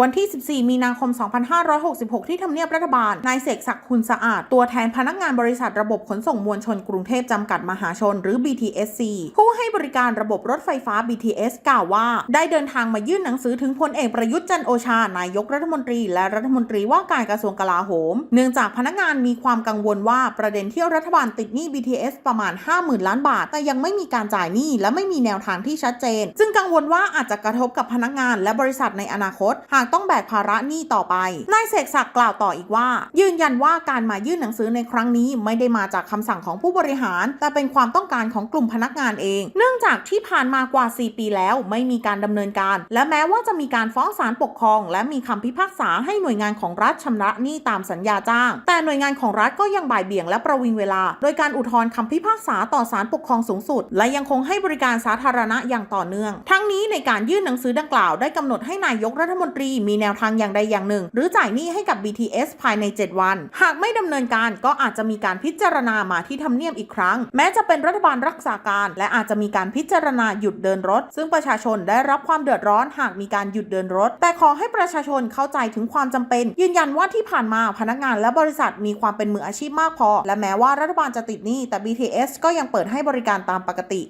วันที่ 14 มีนาคม 2566 ที่ทำเนียบรัฐบาล นายเสกศักดิ์คุณสะอาด ตัวแทนพนักงานบริษัทระบบขนส่งมวลชนกรุงเทพจำกัดมหาชน หรือ BTSC ผู้ให้บริการระบบรถไฟฟ้า BTS กล่าวว่า ได้เดินทางมายื่นหนังสือถึงพลเอกประยุทธ์จันโอชา นายกรัฐมนตรี และรัฐมนตรีว่าการกระทรวงกลาโหม เนื่องจากพนักงานมีความกังวลว่าประเด็นที่รัฐบาลติดหนี้ BTS ประมาณ 50,000 ล้านบาท แต่ยังไม่มีการจ่ายหนี้และไม่มีแนวทางที่ชัดเจน ซึ่งกังวลว่าอาจจะกระทบกับพนักงานและบริษัทในอนาคตหากต้องแบกภาระหนี้ต่อไป นายเสกศักดิ์กล่าวต่ออีกว่า ยืนยันว่าการมายื่นหนังสือในครั้งนี้ไม่ได้มาจากคำสั่งของผู้บริหาร แต่เป็นความต้องการของกลุ่มพนักงานเอง เนื่องจากที่ผ่านมากว่า 4 ปีแล้วไม่มีการดำเนินการ และแม้ว่าจะมีการฟ้องศาลปกครอง และมีคำพิพากษาให้หน่วยงานของรัฐชำระหนี้ตามสัญญาจ้าง แต่หน่วยงานของรัฐก็ยังบ่ายเบี่ยงและประวิงเวลา โดยการอุทธรณ์คำพิพากษาต่อศาลปกครองสูงสุด และยังคงให้บริการสาธารณะอย่างต่อเนื่องทั้ง นี้ในการยื่นหนังสือดังกล่าวได้กำหนดให้นายกรัฐมนตรีมีแนวทางอย่างใดอย่างหนึ่ง หรือจ่ายหนี้ให้กับ BTS ภายใน 7 วัน หากไม่ดำเนินการก็อาจจะมีการพิจารณามาที่ทำเนียบอีกครั้ง แม้จะเป็นรัฐบาลรักษาการ และอาจจะมีการพิจารณาหยุดเดินรถ ซึ่งประชาชนได้รับความเดือดร้อนหากมีการหยุดเดินรถ แต่ขอให้ประชาชนเข้าใจถึงความจำเป็น ยืนยันว่าที่ผ่านมาพนักงานและบริษัทมีความเป็นมืออาชีพมากพอ และแม้ว่ารัฐบาลจะติดหนี้แต่ BTS ก็ยังเปิดให้บริการตามปกติ